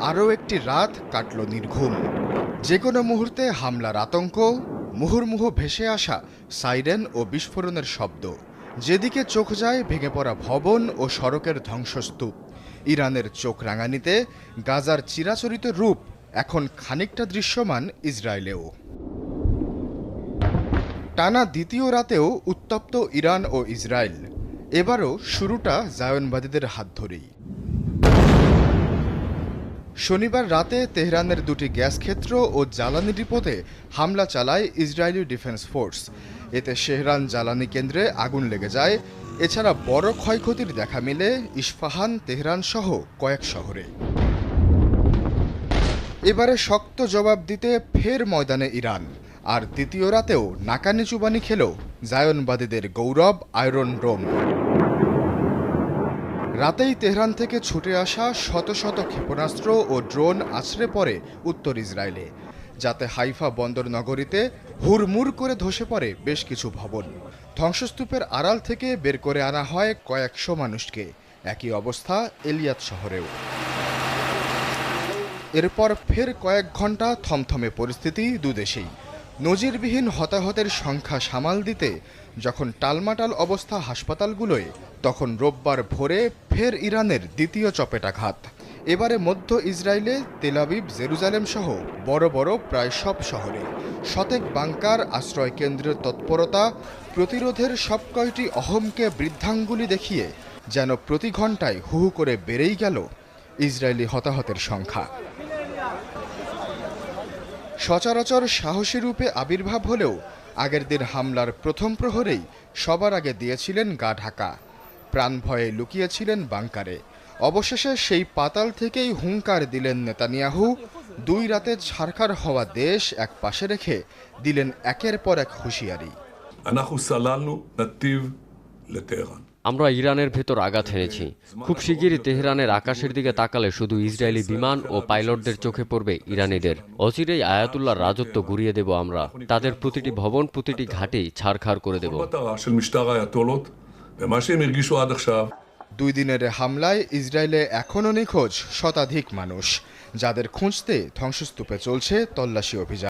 আরও একটি রাত কাটল নির্ঘুম। যে কোনো মুহূর্তে হামলার আতঙ্ক, মুহুর্মুহু ভেসে আসা সাইরেন ও বিস্ফোরণের শব্দ। যেদিকে চোখ যায়, ভেঙে পড়া ভবন ও সড়কের ধ্বংসস্তূপ। ইরানের চোখ রাঙানিতে গাজার চিরাচরিত রূপ এখন খানিকটা দৃশ্যমান ইসরায়েলেও। টানা দ্বিতীয় রাতেও উত্তপ্ত ইরান ও ইসরায়েল। এবারও শুরুটা জায়নবাদীদের হাত ধরেই। শনিবার রাতে তেহরানের দুটি গ্যাস ক্ষেত্র ও জ্বালানি ডিপোতে হামলা চালায় ইসরায়েলি ডিফেন্স ফোর্স। এতে শেহরান জ্বালানি কেন্দ্রে আগুন লেগে যায়। এছাড়া বড় ক্ষয়ক্ষতির দেখা মিলে ইস্পাহান, তেহরান সহ কয়েক শহরে। এবারে শক্ত জবাব দিতে ফের ময়দানে ইরান। আর দ্বিতীয় রাতেও নাকানি চুবানি খেল জায়নবাদীদের গৌরব আয়রন ডোম রাতেই তেহরান থেকে ছুটে আসা শত শত ক্ষেপণাস্ত্র ও ড্রোন আছড়ে পড়ে উত্তর ইসরায়েলে, যাতে হাইফা বন্দর নগরীতে হুড়মুড় করে ধসে পড়ে বেশ কিছু ভবন। ধ্বংসস্তূপের আড়াল থেকে বের করে আনা হয় কয়েকশো মানুষকে। একই অবস্থা এলিয়াত শহরেও। এরপর ফের কয়েক ঘণ্টা থমথমে পরিস্থিতি দুদেশেই। নজিরবিহীন হতাহতের সংখ্যা সামাল দিতে যখন টালমাটাল অবস্থা হাসপাতালগুলোয়, তখন রোববার ভোরে ফের ইরানের দ্বিতীয় চপেটাঘাত। এবারে মধ্য ইসরায়েলে তেলাবিব জেরুজালেম সহ বড় বড় প্রায় সব শহরে। শতেক বাংকার, আশ্রয় কেন্দ্রের তৎপরতা, প্রতিরোধের সব কয়টি অহমকে বৃদ্ধাঙ্গুলি দেখিয়ে যেন প্রতি ঘন্টায় হু হু করে বেড়েই গেল ইসরায়েলি হতাহতের সংখ্যা। সচরাচর সাহসী রূপে আবির্ভাব হলেও আগের দিন হামলার প্রথম প্রহরেই সবার আগে দিয়েছিলেন গা ঢাকা। প্রাণ ভয়ে লুকিয়েছিলেন বাংকারে। অবশেষে সেই পাতাল থেকেই হুঙ্কার দিলেন নেতানিয়াহু। দুই রাতে ছারখার হওয়া দেশ এক পাশে রেখে দিলেন একের পর এক হুঁশিয়ারি। আমরা ইরানের ভেতর আঘাত হেনেছি। খুব শিগগিরই তেহরানের আকাশের দিকে তাকালে শুধু ইসরায়েলি বিমান ও পাইলটদের চোখে পড়বে ইরানিদের। অচিরেই আয়াতুল্লাহ রাজত্ব ঘুরিয়ে দেব আমরা। তাদের প্রতিটি ভবন প্রতিটি ঘাটেই ছাড়খাড় করে দেব। দুই দিনের হামলায় ইসরায়েলে এখনও নিখোঁজ শতাধিক মানুষ যাদের খুঁজতে ধ্বংসস্তূপে চলছে তল্লাশি অভিযান।